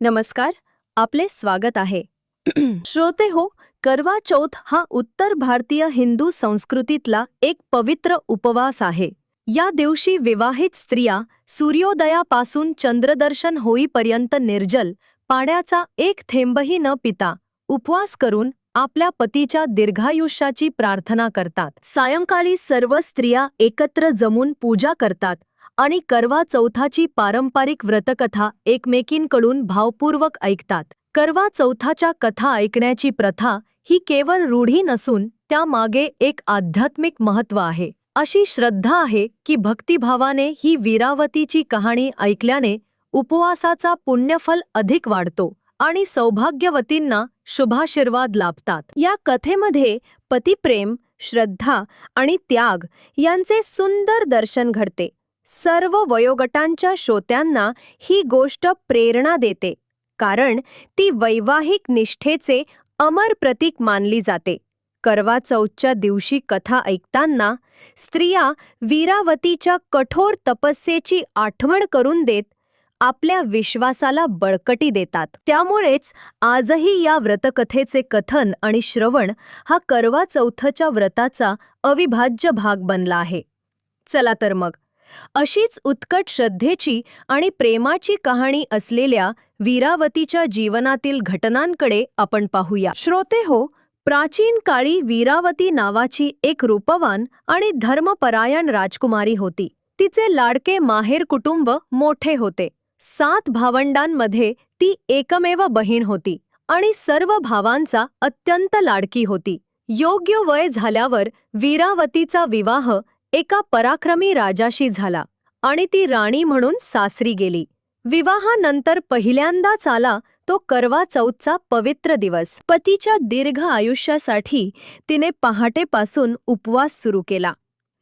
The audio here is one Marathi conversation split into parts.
नमस्कार आपले स्वागत आहे. श्रोते हो करवा चौथ हा उत्तर भारतीय हिंदू संस्कृतीतला एक पवित्र उपवास आहे. या दिवशी विवाहित स्त्रिया सूर्योदयापासून चंद्रदर्शन होईपर्यंत निर्जल पाण्याचा एक थेंबही न पिता उपवास करून आपल्या पतीच्या दीर्घायुष्याची प्रार्थना करतात. सायंकाळी सर्व स्त्रिया एकत्र जमून पूजा करतात. आणि करवा चौथाची पारंपरिक व्रतकथा एकमेकींकडून भावपूर्वक ऐकतात. करवा चौथाच्या कथा ऐकण्याची प्रथा ही केवळ रूढी नसून त्यामागे एक आध्यात्मिक महत्त्व आहे. अशी श्रद्धा आहे की भक्तिभावाने ही वीरावतीची कहाणी ऐकल्याने उपवासाचा पुण्यफल अधिक वाढतो आणि सौभाग्यवतींना शुभाशीर्वाद लाभतात. या कथेमध्ये पतिप्रेम श्रद्धा आणि त्याग यांचे सुंदर दर्शन घडते. सर्व वयोगटांच्या श्रोत्यांना ही गोष्ट प्रेरणा देते कारण ती वैवाहिक निष्ठेचे अमर प्रतीक मानली जाते. करवा चौथच्या दिवशी कथा ऐकताना स्त्रिया वीरावतीच्या कठोर तपस्येची आठवण करून देत आपल्या विश्वासाला बळकटी देतात. त्यामुळेच आजही या व्रतकथेचे कथन आणि श्रवण हा करवा चौथच्या व्रताचा अविभाज्य भाग बनला आहे. चला तर मग अशीच उत्कट श्रद्धेची आणि प्रेमाची कहाणी असलेल्या वीरावतीच्या जीवनातील घटनांकडे आपण पाहूया. श्रोते हो प्राचीन काळी वीरावती नावाची एक रूपवान आणि धर्मपरायण राजकुमारी होती. तिचे लाडके माहेर कुटुंब मोठे होते. सात भावंडांमध्ये ती एकमेव बहीण होती आणि सर्व भावांचा अत्यंत लाडकी होती. योग्य वय झाल्यावर वीरावतीचा विवाह एका पराक्रमी राजाशी झाला आणि ती राणी म्हणून सासरी गेली. विवाहानंतर पहिल्यांदाच आला तो करवा चौथचा पवित्र दिवस. पतीच्या दीर्घ आयुष्यासाठी तिने पहाटेपासून उपवास सुरू केला.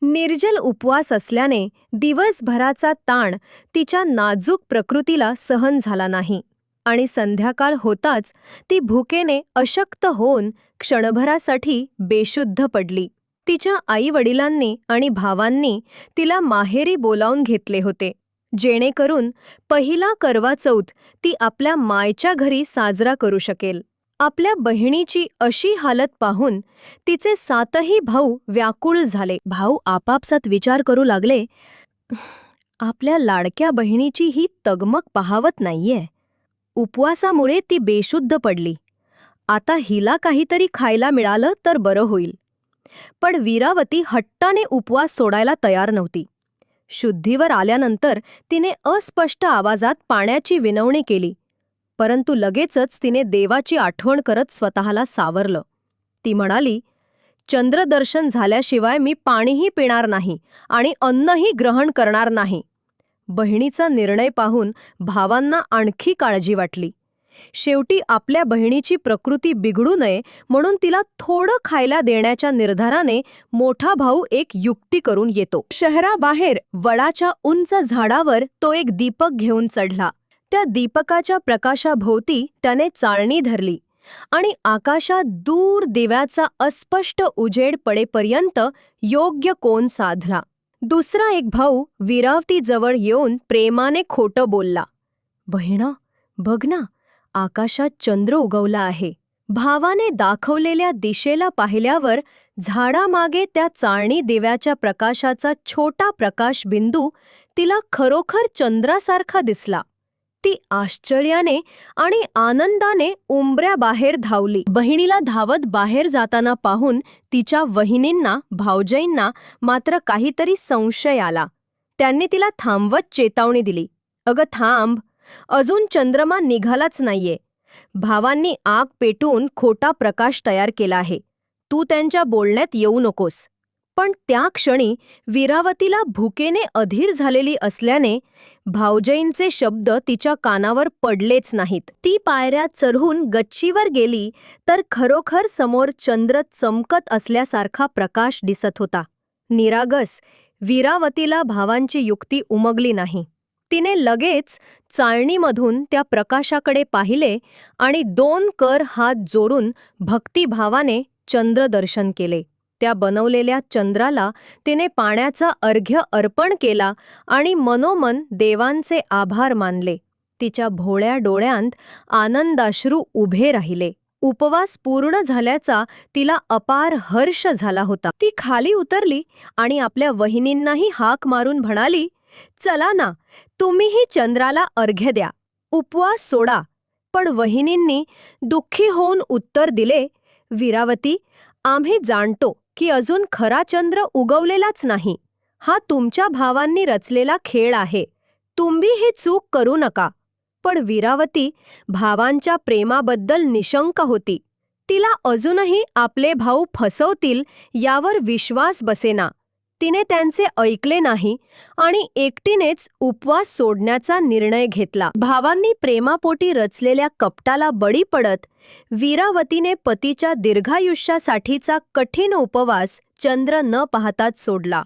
निर्जल उपवास असल्याने दिवसभराचा ताण तिच्या नाजूक प्रकृतीला सहन झाला नाही आणि संध्याकाळ होताच ती भुकेने अशक्त होऊन क्षणभरासाठी बेशुद्ध पडली. तिच्या आईवडिलांनी आणि भावांनी तिला माहेरी बोलावून घेतले होते. जेणेकरून पहिला करवा चौथ ती आपल्या मायच्या घरी साजरा करू शकेल. आपल्या बहिणीची अशी हालत पाहून तिचे सातही भाऊ व्याकुळ झाले. भाऊ आपापसात विचार करू लागले. आपल्या लाडक्या बहिणीची ही तगमग पाहावत नाहीये. उपवासामुळे ती बेशुद्ध पडली. आता हिला काहीतरी खायला मिळालं तर बरं होईल. पण वीरावती हट्टाने उपवास सोडायला तयार नव्हती. शुद्धीवर आल्यानंतर तिने अस्पष्ट आवाजात पाण्याची विनवणी केली. परंतु लगेचच तिने देवाची आठवण करत स्वतःला सावरलं. ती म्हणाली चंद्रदर्शन झाल्याशिवाय मी पाणीही पिणार नाही आणि अन्नही ग्रहण करणार नाही. बहिणीचा निर्णय पाहून भावांना आणखी काळजी वाटली. शेवटी आपल्या बहिणीची प्रकृती बिघडू नये म्हणून तिला थोडं खायला देण्याच्या निर्धाराने मोठा भाऊ एक युक्ती करून येतो. शहराबाहेर वडाच्या उंच झाडावर तो एक दीपक घेऊन चढला. त्या दीपकाच्या प्रकाशाभोवती त्याने चाळणी धरली आणि आकाशात दूर दिव्याचा अस्पष्ट उजेड पडेपर्यंत योग्य कोन साधला. दुसरा एक भाऊ विरावतीजवळ येऊन प्रेमाने खोटं बोलला बहिणा बघ ना आकाशात चंद्र उगवला आहे. भावाने दाखवलेल्या दिशेला पाहिल्यावर झाडामागे त्या चाळणी दिव्याच्या प्रकाशाचा छोटा प्रकाशबिंदू तिला खरोखर चंद्रासारखा दिसला. ती आश्चर्याने आणि आनंदाने उंबऱ्याबाहेर धावली. बहिणीला धावत बाहेर जाताना पाहून तिच्या वहिनींना भाऊजईंना मात्र काहीतरी संशय आला. त्यांनी तिला थांबवत चेतावणी दिली. अगं थांब अजून चंद्रमा निघालाच नाहीये. भावांनी आग पेटून खोटा प्रकाश तयार केला आहे. तू त्यांच्या बोलण्यात येऊ नकोस. पण त्या क्षणी वीरावतीला भुकेने अधीर झालेली असल्याने भाऊजईंचे शब्द तिच्या कानावर पडलेच नाहीत. ती पायऱ्या चढून गच्चीवर गेली तर खरोखर समोर चंद्र चमकत असल्यासारखा प्रकाश दिसत होता. निरागस वीरावतीला भावांची युक्ती उमगली नाही. तिने लगेच चाळणीमधून त्या प्रकाशाकडे पाहिले आणि दोन कर हात जोडून भक्तिभावाने चंद्रदर्शन केले. त्या बनवलेल्या चंद्राला तिने पाण्याचा अर्घ्य अर्पण केला आणि मनोमन देवांचे आभार मानले. तिच्या भोळ्या डोळ्यांत आनंदाश्रू उभे राहिले. उपवास पूर्ण झाल्याचा तिला अपार हर्ष झाला होता. ती खाली उतरली आणि आपल्या वहिनींनाही हाक मारून म्हणाली चला ना तुम्हीही चंद्राला अर्घ्य द्या उपवास सोडा. पण वहिनींनी दुःखी होऊन उत्तर दिले वीरावती आम्ही जाणतो की अजून खरा चंद्र उगवलेलाच नाही. हा तुमच्या भावांनी रचलेला खेळ आहे. तुम्ही ही चूक करू नका. पण वीरावती भावांच्या प्रेमाबद्दल निशंक होती. तिला अजूनही आपले भाऊ फसवतील यावर विश्वास बसेना. तिने त्यांचे ऐकले नाही आणि एकटीनेच उपवास सोडण्याचा निर्णय घेतला. भावांनी प्रेमापोटी रचलेल्या कपटाला बळी पडत वीरावतीने पतीच्या दीर्घायुष्यासाठीचा कठीण उपवास चंद्र न पाहताच सोडला.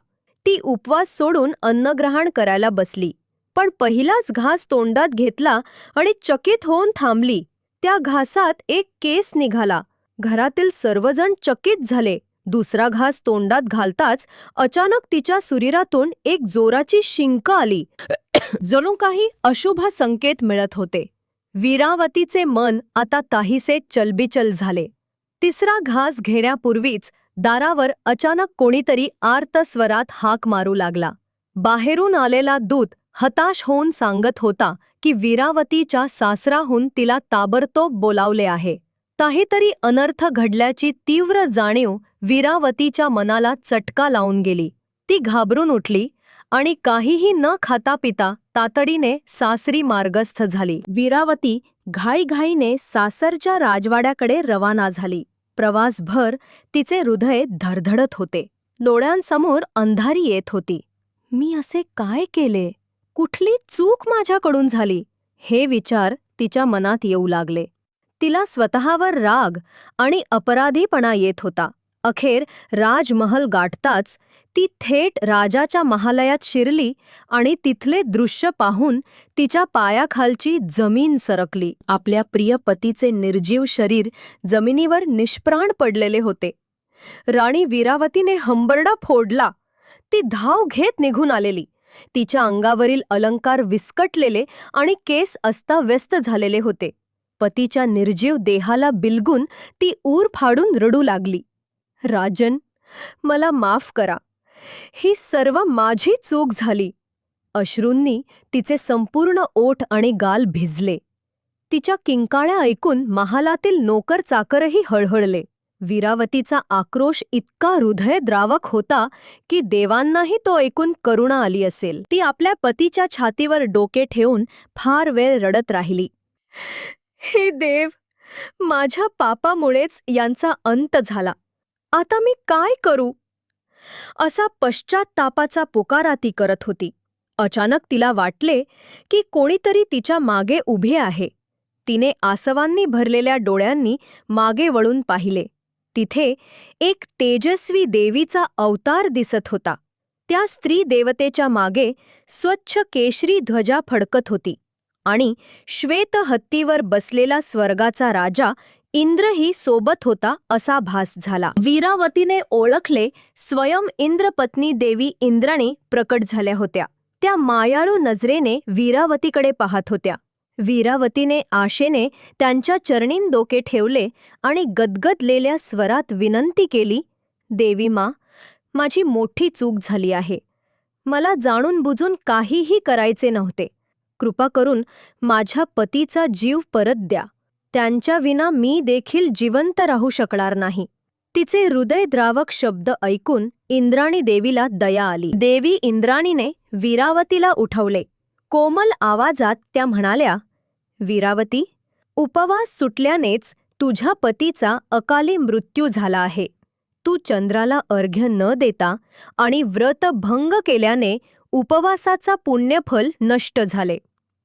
ती उपवास सोडून अन्नग्रहण करायला बसली. पण पहिलाच घास तोंडात घेतला आणि चकित होऊन थांबली. त्या घासात एक केस निघाला. घरातील सर्वजण चकित झाले. दुसरा घास तोंडात घालताच अचानक तिच्या सुरीरातून एक जोराची शिंक आली. जणू काही अशुभ संकेत मिळत होते. वीरावतीचे मन आता काहीसे चलबिचल झाले. तिसरा घास घेण्यापूर्वीच दारावर अचानक कोणीतरी आर्त स्वरात हाक मारू लागला. बाहेरून आलेला दूत हताश होऊन सांगत होता की वीरावतीच्या सासराहून तिला ताबडतोब बोलावले आहे. काहीतरी अनर्थ घडल्याची तीव्र जाणीव वीरावतीच्या मनाला चटका लावून गेली. ती घाबरून उठली आणि काहीही न खाता पिता तातडीने सासरी मार्गस्थ झाली. वीरावती घाईघाईने सासरच्या राजवाड्याकडे रवाना झाली. प्रवासभर तिचे हृदय धडधडत होते. डोळ्यांसमोर अंधारी येत होती. मी असे काय केले? कुठली चूक माझ्याकडून झाली? हे विचार तिच्या मनात येऊ लागले. तिला स्वतःवर राग आणि अपराधीपणा येत होता. अखेर राजमहल गाठताच ती थेट राजाच्या महालयात शिरली आणि तिथले दृश्य पाहून तिच्या पायाखालची जमीन सरकली. आपल्या प्रिय पतीचे निर्जीव शरीर जमिनीवर निष्प्राण पडलेले होते. राणी वीरावतीने हंबरडा फोडला. ती धाव घेत निघून आलेली. तिच्या अंगावरील अलंकार विस्कटलेले आणि केस अस्ताव्यस्त झालेले होते. पतीच्या निर्जीव देहाला बिलगून ती ऊर फाडून रडू लागली. राजन मला माफ करा. ही सर्व माझी चूक झाली. अश्रूंनी तिचे संपूर्ण ओठ आणि गाल भिजले. तिच्या किंकाळ्या ऐकून महालातील नोकर चाकरही हळहळले. वीरावतीचा आक्रोश इतका हृदयद्रावक होता की देवांनाही तो ऐकून करुणा आली असेल. ती आपल्या पतीच्या छातीवर डोके ठेवून फार वेळ रडत राहिली. हे देव माझ्या पापामुळेच यांचा अंत झाला. आता मी काय करू? असा पश्चात्तापाचा पुकारा ती करत होती. अचानक तिला वाटले की कोणीतरी तिच्यामागे उभे आहे. तिने आसवांनी भरलेल्या डोळ्यांनी मागे वळून पाहिले. तिथे एक तेजस्वी देवीचा अवतार दिसत होता. त्या स्त्री देवतेच्या मागे स्वच्छ केशरी ध्वजा फडकत होती आणि श्वेत हत्तीवर बसलेला स्वर्गाचा राजा इंद्रही सोबत होता असा भास झाला. वीरावतीने ओळखले स्वयं इंद्रपत्नी देवी इंद्राणी प्रकट झाल्या होत्या. त्या मायाळू नजरेने वीरावतीकडे पाहत होत्या. वीरावतीने आशेने त्यांच्या चरणीन डोके ठेवले आणि गदगदलेल्या स्वरात विनंती केली देवी मा माझी मोठी चूक झाली आहे. मला जाणून बुजून काहीही करायचे नव्हते. कृपा करून माझ्या पतीचा जीव परत द्या. त्यांच्याविना मी देखील जिवंत राहू शकणार नाही. तिचे हृदयद्रावक शब्द ऐकून इंद्राणी देवीला दया आली. देवी इंद्राणीने वीरावतीला उठवले. कोमल आवाजात त्या म्हणाल्या वीरावती उपवास सुटल्यानेच तुझ्या पतीचा अकाली मृत्यू झाला आहे. तू चंद्राला अर्घ्य न देता आणि व्रत भंग केल्याने उपवासाचा पुण्यफल नष्ट झाले.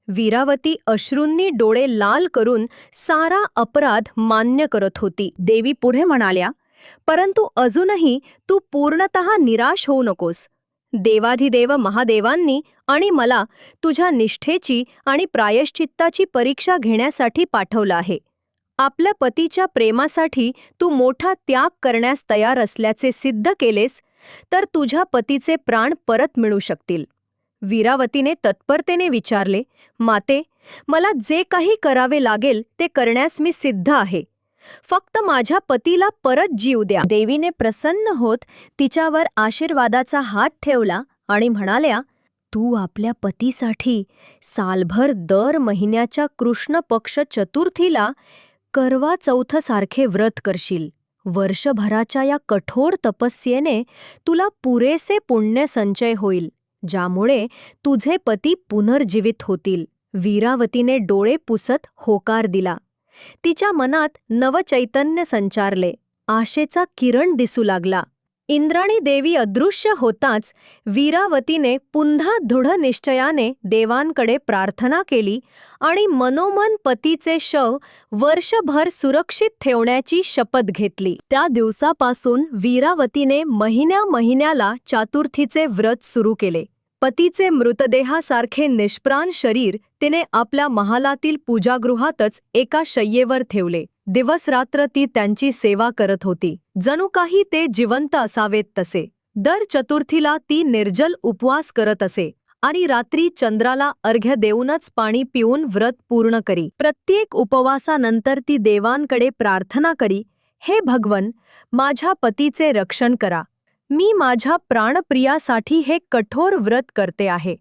वीरावती अश्रूंनी डोळे लाल करून सारा अपराध मान्य करत होती. देवी पुढे म्हणाल्या परंतु अजूनही तू पूर्णत निराश होऊ नकोस. देवाधिदेव महादेवांनी आणि मला तुझ्या निष्ठेची आणि प्रायश्चित्ताची परीक्षा घेण्यासाठी पाठवलं आहे. आपल्या पतीच्या प्रेमासाठी तू मोठा त्याग करण्यास तयार असल्याचे सिद्ध केलेस तर तुझ्या पतीचे प्राण परत मिळू शकतील. वीरावतीने तत्परतेने विचारले माते मला जे काही करावे लागेल ते करण्यास मी सिद्ध आहे. फक्त माझ्या पतीला परत जीव द्या. देवीने प्रसन्न होत तिच्यावर आशीर्वादाचा हात ठेवला आणि म्हणाल्या तू आपल्या पतीसाठी सालभर दर महिन्याच्या कृष्ण पक्ष चतुर्थीला करवा चौथसारखे व्रत करशील. वर्षभराच्या या कठोर तपस्येने तुला पुरेसे पुण्य संचय होईल. ज्यामुळे तुझे पती पुनर्जीवित होतील. वीरावतीने डोळे पुसत होकार दिला. तिच्या मनात नवचैतन्य संचारले. आशेचा किरण दिसू लागला. इंद्राणी देवी अदृश्य होताच वीरावतीने पुन्हा दृढ निश्चयाने देवांकडे प्रार्थना केली आणि मनोमन पतीचे शव वर्षभर सुरक्षित ठेवण्याची शपथ घेतली. त्या दिवसापासून वीरावतीने महिन्या महिन्याला चातुर्थीचे व्रत सुरू केले. पतीचे मृतदेहासारखे निष्प्राण शरीर तिने आपल्या महालातील पूजागृहातच एका शय्येवर ठेवले. दिवसरात्र ती त्यांची सेवा करत होती. जणू काही ते जिवंत असावेत तसे. दर चतुर्थीला ती निर्जल उपवास करत असे आणि रात्री चंद्राला अर्घ्य देऊनच पाणी पिऊन व्रत पूर्ण करी. प्रत्येक उपवासानंतर ती देवांकडे प्रार्थना करी हे भगवन माझ्या पतीचे रक्षण करा. मी माझ्या प्राणप्रियासाठी हे कठोर व्रत करते आहे.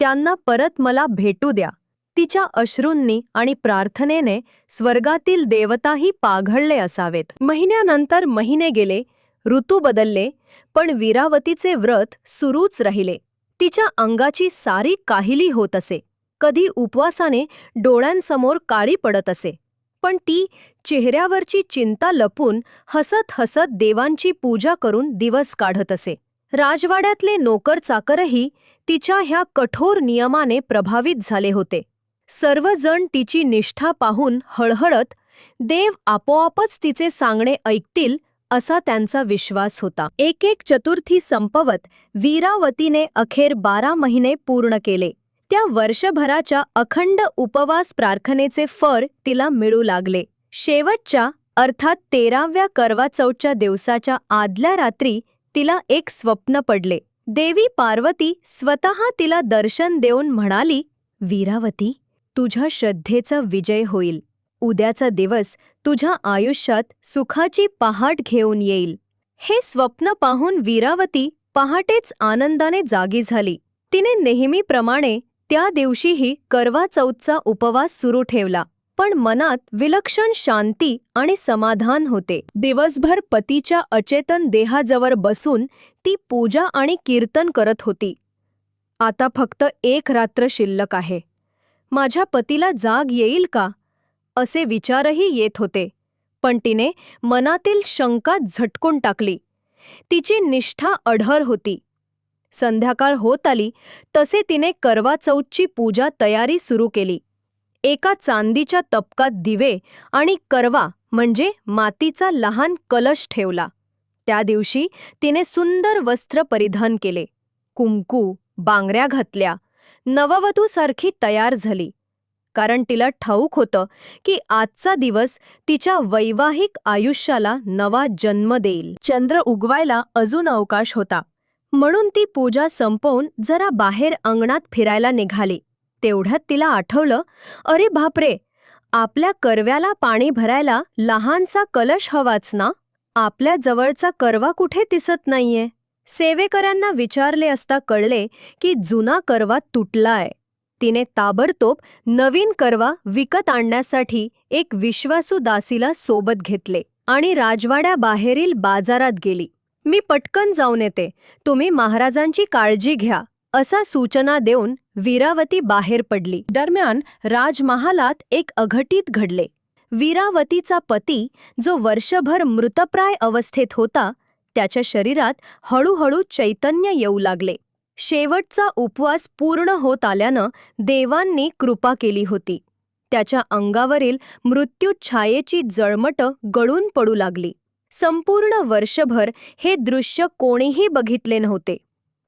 त्यांना परत मला भेटू द्या. तिच्या अश्रूंनी आणि प्रार्थनेने स्वर्गातील देवताही पाघळले असावेत. महिन्यानंतर महिने गेले ऋतू बदलले पण वीरावतीचे व्रत सुरूच राहिले. तिच्या अंगाची सारी काहिली होत असे. कधी उपवासाने डोळ्यांसमोर काळी पडत असे. पण ती चेहऱ्यावरची चिंता लपून हसत हसत देवांची पूजा करून दिवस काढत असे. राजवाड्यातले नोकर चाकरही तिच्या ह्या कठोर नियमाने प्रभावित झाले होते. सर्वजण तिची निष्ठा पाहून हळहळत देव आपोआपच तिचे सांगणे ऐकतील असा त्यांचा विश्वास होता. एक एक चतुर्थी संपवत वीरावतीने अखेर बारा महिने पूर्ण केले. त्या वर्षभराच्या अखंड उपवास प्रार्थनेचे फळ तिला मिळू लागले. शेवटच्या अर्थात तेराव्या करवाचौथच्या दिवसाच्या आदल्या रात्री तिला एक स्वप्न पडले. देवी पार्वती स्वतः तिला दर्शन देऊन म्हणाली वीरावती तुझ्या श्रद्धेचा विजय होईल. उद्याचा दिवस तुझ्या आयुष्यात सुखाची पहाट घेऊन येईल. हे स्वप्न पाहून वीरावती पहाटेच आनंदाने जागी झाली. तिने नेहमीप्रमाणे त्या दिवशीही करवा चौथचा उपवास सुरू ठेवला पण मनात विलक्षण शांती आणि समाधान होते. दिवसभर पतीच्या अचेतन देहाजवळ बसून ती पूजा आणि कीर्तन करत होती. आता फक्त एक रात्र शिल्लक आहे. माझ्या पतीला जाग येईल का? असे विचारही येत होते पण तिने मनातील शंका झटकून टाकली. तिची निष्ठा अढळ होती. संध्याकाळ होत आली तसे तिने करवा चौथची पूजा तयारी सुरू केली. एका चांदीच्या तपकात दिवे आणि करवा म्हणजे मातीचा लहान कलश ठेवला. त्या दिवशी तिने सुंदर वस्त्र परिधान केले. कुंकू बांगऱ्या घातल्या. नववधूसारखी तयार झाली. कारण तिला ठाऊक होतं की आजचा दिवस तिच्या वैवाहिक आयुष्याला नवा जन्म देईल. चंद्र उगवायला अजून अवकाश होता. म्हणून ती पूजा संपवून जरा बाहेर अंगणात फिरायला निघाली. तेवढ्यात तिला आठवलं अरे बापरे! आपल्या करव्याला पाणी भरायला लहानसा कलश हवाच ना? आपल्या जवळचा करवा कुठे दिसत नाहीये? सेवेकऱ्यांना विचारले असता कळले की जुना करवा तुटलाय. तिने ताबडतोब नवीन करवा विकत आणण्यासाठी एक विश्वासू दासीला सोबत घेतले आणि राजवाड्याबाहेरील बाजारात गेली. मी पटकन जाऊन येते. तुम्ही महाराजांची काळजी घ्या असा सूचना देऊन वीरावती बाहेर पडली. दरम्यान राजमहालात एक अघटित घडले. वीरावतीचा पती जो वर्षभर मृतप्राय अवस्थेत होता त्याच्या शरीरात हळूहळू चैतन्य येऊ लागले. शेवटचा उपवास पूर्ण होत आल्यानं देवांनी कृपा केली होती. त्याच्या अंगावरील मृत्यूछायेची जळमटं गळून पडू लागली. संपूर्ण वर्षभर हे दृश्य कोणीही बघितले नव्हते.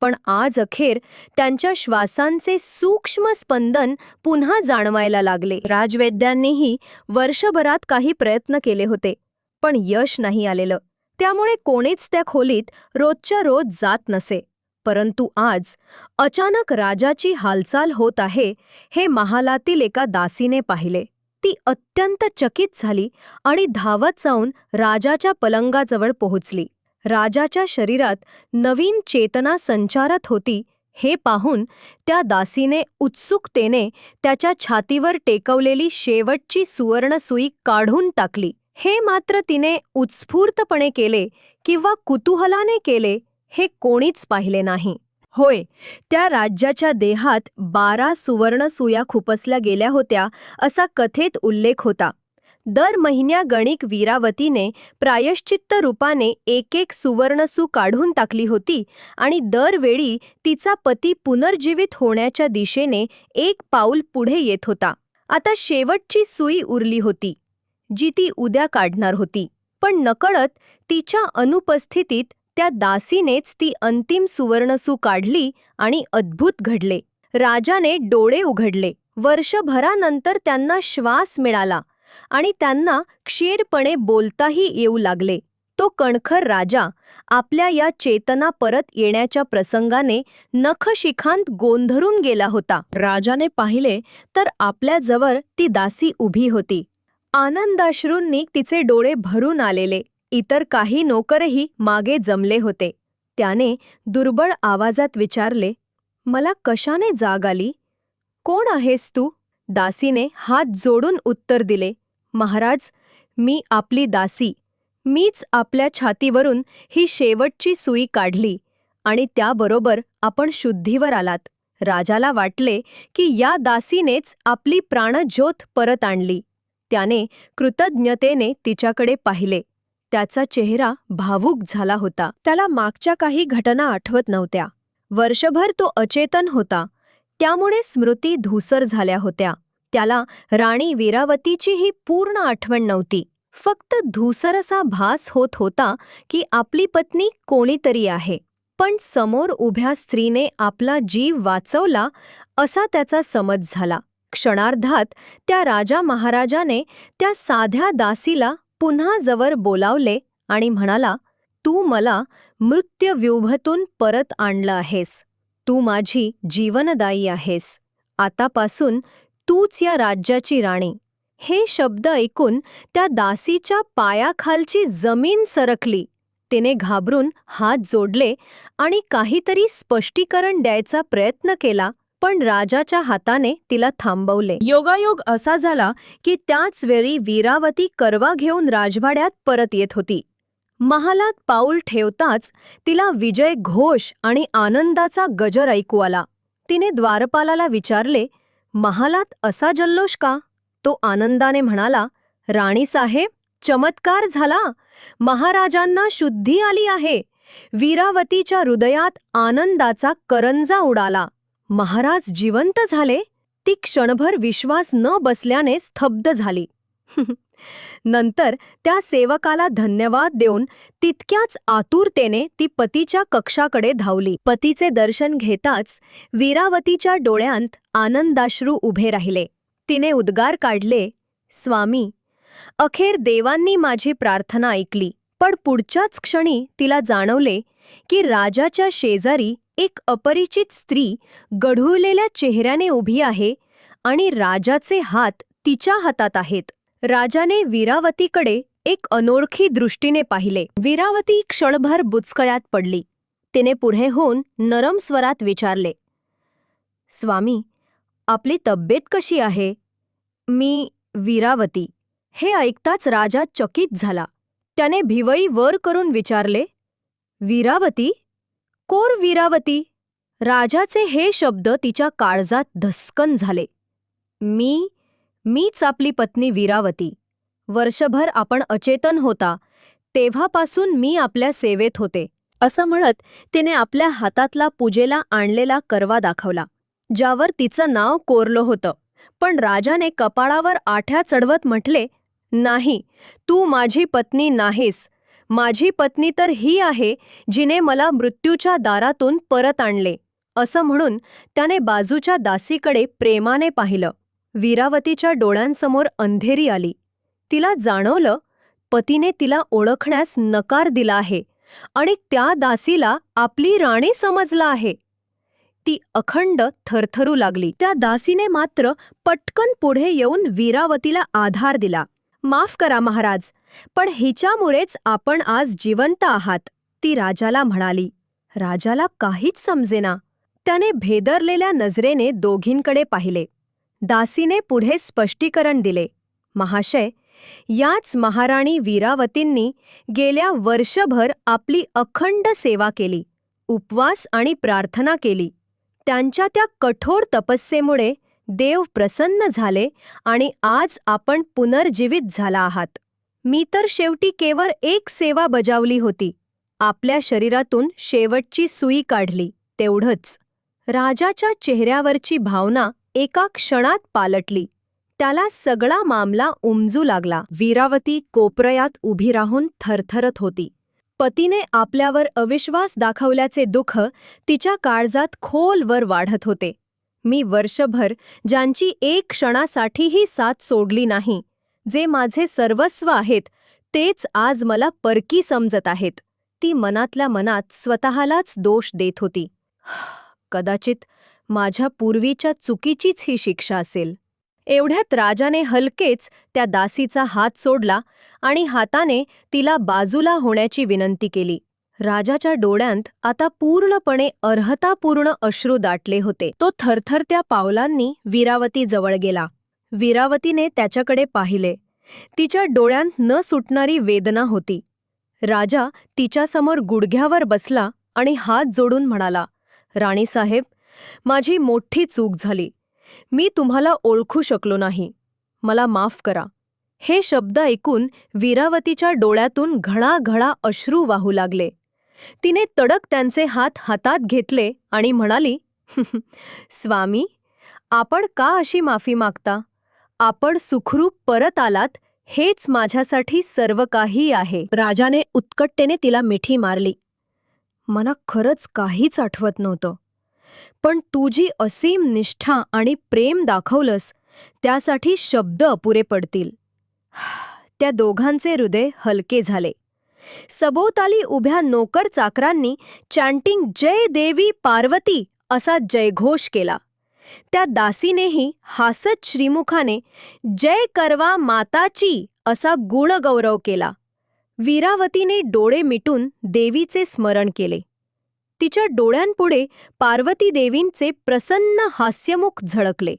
पण आज अखेर त्यांच्या श्वासांचे सूक्ष्म स्पंदन पुन्हा जाणवायला लागले. राजवैद्यांनीही वर्षभरात काही प्रयत्न केले होते पण यश नाही आलेलं. त्यामुळे कोणीच त्या खोलीत रोजच्या रोज जात नसे. परंतु आज अचानक राजाची हालचाल होत आहे हे महालातील एका दासीने पाहिले. ती अत्यंत चकित झाली आणि धावत जाऊन राजाच्या पलंगाजवळ पोहोचली. राजाच्या शरीरात नवीन चेतना संचारत होती हे पाहून त्या दासीने उत्सुकतेने त्याच्या छातीवर टेकवलेली शेवटची सुवर्णसुई काढून टाकली. हे मात्र तिने उत्स्फूर्तपणे केले किंवा कुतूहलाने केले हे कोणीच पाहिले नाही. होय. त्या राज्याच्या देहात बारा सुवर्णसुया खुपसल्या गेल्या होत्या असा कथेत उल्लेख होता. दर महिन्या गणिक वीरावतीने प्रायश्चित्त रूपाने एक एक सुवर्णसू काढून टाकली होती आणि दरवेळी तिचा पती पुनर्जीवित होण्याच्या दिशेने एक पाऊल पुढे येत होता. आता शेवटची सुई उरली होती जी ती उद्या काढणार होती. पण नकळत तिच्या अनुपस्थितीत त्या दासीनेच ती अंतिम सुवर्णसू काढली आणि अद्भुत घडले. राजाने डोळे उघडले. वर्षभरानंतर त्यांना श्वास मिळाला आणि त्यांना क्षीरपणे बोलताही येऊ लागले. तो कणखर राजा आपल्या या चेतना परत येण्याच्या प्रसंगाने नखशिखांत गोंधरून गेला होता. राजाने पाहिले तर आपल्याजवळ ती दासी उभी होती. आनंदाश्रूंनी तिचे डोळे भरून आलेले. इतर काही नोकरही मागे जमले होते. त्याने दुर्बळ आवाजात विचारले मला कशाने जाग आली? कोण आहेस तू? दासीने हात जोडून उत्तर दिले महाराज मी आपली दासी. मीच आपल्या छातीवरून ही शेवटची सुई काढली आणि त्याबरोबर आपण शुद्धीवर आलात. राजाला वाटले की या दासीनेच आपली प्राणज्योत परत आणली. त्याने कृतज्ञतेने तिच्याकडे पाहिले. त्याचा चेहरा भावूक झाला होता. त्याला मागच्या काही घटना आठवत नव्हत्या. वर्षभर तो अचेतन होता. त्यामुळे स्मृती धूसर झाल्या होत्या. त्याला राणी वीरावतीचीही पूर्ण आठवण नव्हती. फक्त धूसरसा भास होत होता की आपली पत्नी कोणीतरी आहे. पण समोर उभ्या स्त्रीने आपला जीव वाचवला असा त्याचा समज झाला. क्षणार्धात त्या राजा महाराजाने त्या साध्या दासीला पुन्हा जवळ बोलावले आणि म्हणाला तू मला मृत्यूव्यूहतून परत आणलं आहेस. तू माझी जीवनदायी आहेस. आतापासून तूच या राज्याची राणी. हे शब्द ऐकून त्या दासीच्या पायाखालची जमीन सरकली. तिने घाबरून हात जोडले आणि काहीतरी स्पष्टीकरण द्यायचा प्रयत्न केला. पण राजाच्या हाताने तिला थांबवले. योगायोग असा झाला की त्याच वेळी वीरावती करवा घेऊन राजवाड्यात परत येत होती. महालात पाऊल ठेवताच तिला विजय घोष आणि आनंदाचा गजर ऐकू आला. तिने द्वारपालाला विचारले महालात असा जल्लोष का? तो आनंदाने म्हणाला राणीसाहेब चमत्कार झाला. महाराजांना शुद्धी आली आहे. वीरावतीच्या हृदयात आनंदाचा करंजा उडाला. महाराज जिवंत झाले ती क्षणभर विश्वास न बसल्याने स्तब्ध झाली. नंतर त्या सेवकाला धन्यवाद देऊन तितक्याच आतुरतेने ती पतीच्या कक्षाकडे धावली. पतीचे दर्शन घेताच वीरावतीच्या डोळ्यांत आनंदाश्रू उभे राहिले. तिने उद्गार काढले स्वामी अखेर देवांनी माझी प्रार्थना ऐकली पण पुढच्याच क्षणी तिला जाणवले की राजाच्या शेजारी एक अपरिचित स्त्री गढूळलेल्या चेहऱ्याने उभी आहे आणि राजाचे हात तिच्या हातात आहेत. राजाने वीरावतीकडे एक अनोळखी दृष्टीने पाहिले. वीरावती क्षणभर बुचकळ्यात पडली. तिने पुढे होऊन नरम स्वरात विचारले स्वामी आपली तब्येत कशी आहे? मी वीरावती. हे ऐकताच राजा चकित झाला. त्याने भिवई वर करून विचारले वीरावती कोर वीरावती राजाचे हे शब्द तिच्या काळजात धस्कन झाले. मी मीच आपली पत्नी वीरावती. वर्षभर आपण अचेतन होता. तेव्हापासून मी आपल्या सेवेत होते. असं म्हणत तिने आपल्या हातातला पूजेला आणलेला करवा दाखवला ज्यावर तिचं नाव कोरलं होतं. पण राजाने कपाळावर आठ्या चढवत म्हटले नाही तू माझी पत्नी नाहीस. माझी पत्नी तर ही आहे जिने मला मृत्यूच्या दारातून परत आणले. असं म्हणून त्याने बाजूच्या दासीकडे प्रेमाने पाहिलं. वीरावतीच्या डोळ्यांसमोर अंधेरी आली. तिला जाणवलं पतीने तिला ओळखण्यास नकार दिला आहे आणि त्या दासीला आपली राणी समजला आहे. ती अखंड थरथरू लागली. त्या दासीने मात्र पटकन पुढे येऊन वीरावतीला आधार दिला. माफ करा महाराज पण हिच्यामुळेच आपण आज जिवंत आहात ती राजाला म्हणाली. राजाला काहीच समजेना. त्याने भेदरलेल्या नजरेने दोघींकडे पाहिले. दासीने पुढे स्पष्टीकरण दिले. महाशय याच महाराणी वीरावतींनी गेल्या वर्षभर आपली अखंड सेवा केली उपवास आणि प्रार्थना केली. त्यांच्या त्या कठोर तपस्येमुळे देव प्रसन्न झाले आणि आज आपण पुनर्जीवित झाला आहात. मी तर शेवटी केवळ एक सेवा बजावली होती. आपल्या शरीरातून शेवटची सुई काढली तेवढंच. राजाच्या चेहऱ्यावरची भावना एका क्षणात पालटली. त्याला सगळा मामला उमजू लागला. वीरावती कोपरयात उभी राहून थरथरत होती. पतीने आपल्यावर अविश्वास दाखवल्याचे दुःख तिच्या काळजात खोलवर वाढत होते. मी वर्षभर ज्यांची एक क्षणासाठीही साथ सोडली नाही जे माझे सर्वस्व आहेत तेच आज मला परकी समजत आहेत. ती मनातल्या मनात स्वतःलाच दोष देत होती. कदाचित माझ्या पूर्वीच्या चुकीचीच ही शिक्षा असेल. एवढ्यात राजाने हलकेच त्या दासीचा हात सोडला आणि हाताने तिला बाजूला होण्याची विनंती केली. राजाच्या डोळ्यांत आता पूर्णपणे अर्हतापूर्ण अश्रू दाटले होते. तो थरथरत्या पावलांनी वीरावती जवळ गेला. वीरावतीने त्याच्याकडे पाहिले. तिच्या डोळ्यांत न सुटणारी वेदना होती. राजा तिच्यासमोर गुडघ्यावर बसला आणि हात जोडून म्हणाला राणीसाहेब माझी मोठी चूक झाली. मी तुम्हाला ओळखू शकलो नाही. मला माफ करा. हे शब्द ऐकून वीरावतीच्या डोळ्यातून घळाघळा अश्रू वाहू लागले. तिने तडक त्यांचे हात हातात घेतले आणि म्हणाली स्वामी आपण का अशी माफी मागता? आपण सुखरूप परत आलात हेच माझ्यासाठी सर्व काही आहे. राजाने उत्कटतेने तिला मिठी मारली. मला खरंच काहीच आठवत नव्हतं. पण तू जी असीम निष्ठा आणि प्रेम दाखवलंस त्यासाठी शब्द अपुरे पडतील. त्या दोघांचे हृदय हलके झाले. सभोवताली उभ्या नोकर चाकरांनी चॅन्टिंग जय देवी पार्वती असा जयघोष केला. त्या दासीनेही हासत श्रीमुखाने जय करवा माताची असा गुणगौरव केला. वीरावतीने डोळे मिटून देवीचे स्मरण केले. तिच्या डोळ्यांपुढे पार्वती देवींचे प्रसन्न हास्यमुख झळकले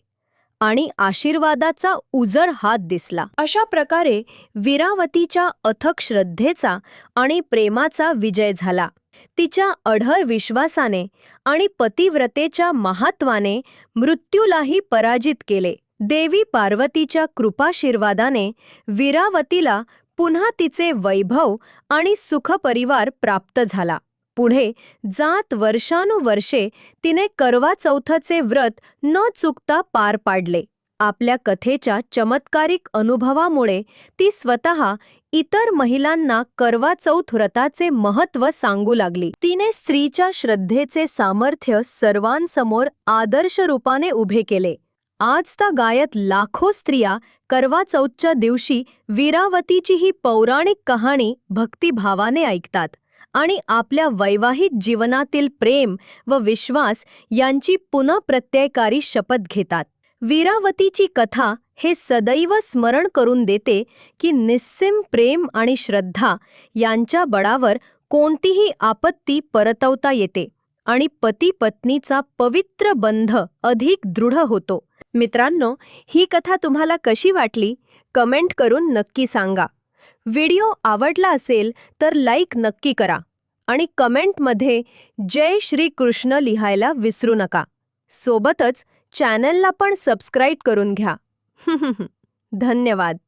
आणि आशीर्वादाचा उजळ हात दिसला. अशा प्रकारे वीरावतीच्या अथक श्रद्धेचा आणि प्रेमाचा विजय झाला. तिच्या अढळ विश्वासाने आणि पतिव्रतेच्या महत्वाने मृत्यूलाही पराजित केले. देवी पार्वतीच्या कृपाशीर्वादाने वीरावतीला पुन्हा तिचे वैभव आणि सुखपरिवार प्राप्त झाला. पुढे जात वर्षानुवर्षे तिने करवा चौथचे व्रत न चुकता पार पाडले. आपल्या कथेच्या चमत्कारिक अनुभवामुळे ती स्वतः इतर महिलांना करवा चौथ व्रताचे महत्त्व सांगू लागली. तिने स्त्रीच्या श्रद्धेचे सामर्थ्य सर्वांसमोर आदर्श रूपाने उभे केले. आज त्या गायत लाखो स्त्रिया करवा चौथच्या दिवशी वीरावतीची ही पौराणिक कहाणी भक्तिभावाने ऐकतात आणि आपल्या वैवाहिक जीवनातील प्रेम व विश्वास यांची पुनःप्रत्ययकारी शपथ घेतात. वीरावतीची कथा हे सदैव स्मरण करून देते की निस्सिम प्रेम आणि श्रद्धा यांच्या बळावर कोणतीही आपत्ती परतवता येते आणि पती पत्नीचा पवित्र बंध अधिक दृढ होतो. मित्रांनो ही कथा तुम्हाला कशी वाटली? कमेंट करून नक्की सांगा. व्हिडिओ आवडला असेल तर लाईक नक्की करा आणि कमेंटमध्ये जय श्री कृष्ण लिहायला विसरू नका. सोबतच चॅनलला पण सबस्क्राईब करून घ्या. धन्यवाद.